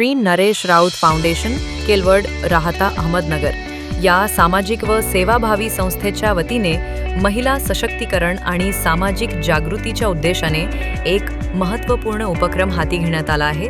Shri Naresh Raut foundation Kelwad Rahata Ahmednagar. या सामाजिक व सेवाभावी संस्थेच्या वतीने महिला सशक्तीकरण आणि सामाजिक जागृतीच्या उद्देशाने एक महत्त्वपूर्ण उपक्रम हाती घेण्यात आला आहे.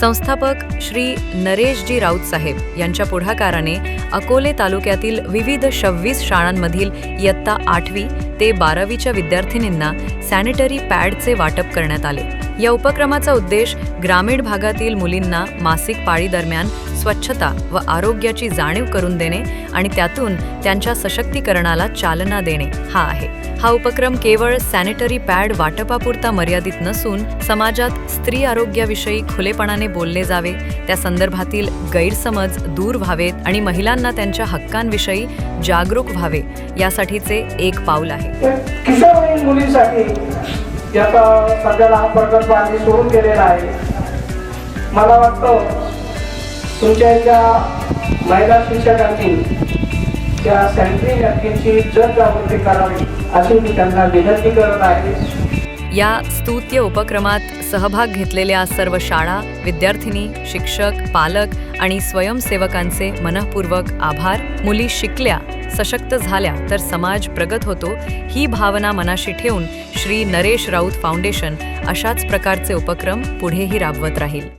संस्थापक श्री नरेशजी राऊत साहेब यांच्या पुढाकाराने अकोले तालुक्यातील विविध सव्वीस शाळांमधील इयत्ता आठवी ते बारावीच्या विद्यार्थिनींना सॅनिटरी पॅडचे वाटप करण्यात आले. या उपक्रमाचा उद्देश ग्रामीण भागातील मुलींना मासिक पाळीदरम्यान स्वच्छता व आरोग्याची जाणीव करून देणे आणि त्यातून त्यांच्या सशक्तीकरणाला चालना देणे हा आहे. हा उपक्रम केवळ सॅनिटरी पॅड वाटपापुरता मर्यादित नसून समाजात स्त्री आरोग्याविषयी खुलेपणाने बोलले जावे त्या संदर्भातील गैरसमज दूर व्हावेत आणि महिलांना त्यांच्या हक्कांविषयी जागरूक व्हावे यासाठीचे एक पाऊल आहे. मुलींसाठी याचा सध्याला हा प्रकल्प आम्ही सुरू केलेला आहे. मला वाटतं तुमच्या इथल्या महिला शिक्षकांनी त्या सॅनिटरी नॅपकिनची जनजागृती करावी अशी मी त्यांना विनंती करत आहे. या स्तुत्य उपक्रमात सहभाग घेतलेल्या सर्व शाळा विद्यार्थिनी शिक्षक पालक आणि स्वयंसेवकांचे मनपूर्वक आभार. मुली शिकल्या सशक्त झाल्या तर समाज प्रगत होतो ही भावना मनाशी ठेवून श्री नरेश राऊत फाउंडेशन अशाच प्रकारचे उपक्रम पुढेही राबवत राहील.